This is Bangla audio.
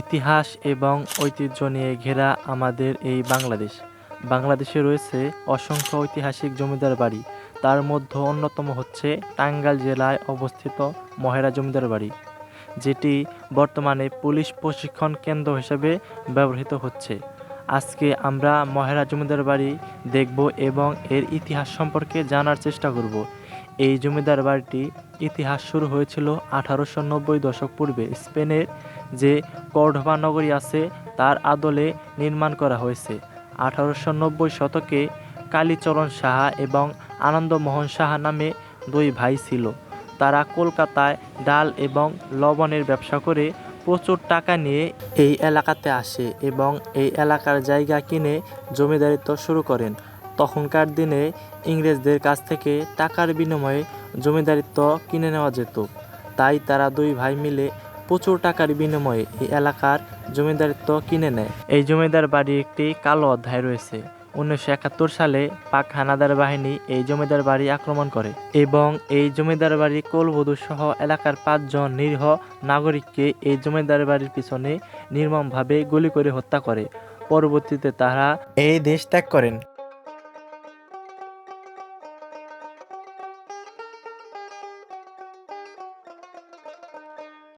ইতিহাস এবং ঐতিহ্য নিয়ে ঘেরা আমাদের এই বাংলাদেশ। বাংলাদেশে রয়েছে অসংখ্য ঐতিহাসিক জমিদার বাড়ি। তার মধ্যে অন্যতম হচ্ছে টাঙ্গাইল জেলায় অবস্থিত মহেরা জমিদার বাড়ি, যেটি বর্তমানে পুলিশ প্রশিক্ষণ কেন্দ্র হিসেবে ব্যবহৃত হচ্ছে। আজকে আমরা মহেরা জমিদার বাড়ি দেখব এবং এর ইতিহাস সম্পর্কে জানার চেষ্টা করব। এই জমিদার বাড়িটি ইতিহাস শুরু হয়েছিল আঠারোশো নব্বই দশক পূর্বে স্পেনের যে কর্ডোভা নগরী আছে, তার আদলে নির্মাণ করা হয়েছে। আঠারোশো নব্বই শতকে কালীচরণ সাহা এবং আনন্দমোহন সাহা নামে দুই ভাই ছিল। তারা কলকাতায় ডাল এবং লবণের ব্যবসা করে প্রচুর টাকা নিয়ে এই এলাকাতে আসে এবং এই এলাকার জায়গা কিনে জমিদারিত্ব শুরু করেন। তখনকার দিনে ইংরেজদের কাছ থেকে টাকার বিনিময়ে জমিদারিত্ব কিনে নেওয়া যেত। তাই তারা দুই ভাই মিলে প্রচুর টাকার বিনিময়ে এই এলাকার জমিদারিত্ব কিনে নেয়। এই জমিদার বাড়ি একটি কালো অধ্যায় রয়েছে। উনিশশো একাত্তর সালে পাক হানাদার বাহিনী এই জমিদার বাড়ি আক্রমণ করে এবং এই জমিদার বাড়ি কোলবধূ সহ এলাকার পাঁচজন নিরীহ নাগরিককে এই জমিদার বাড়ির পিছনে নির্মমভাবে গুলি করে হত্যা করে। পরবর্তীতে তারা এই দেশ ত্যাগ করেন।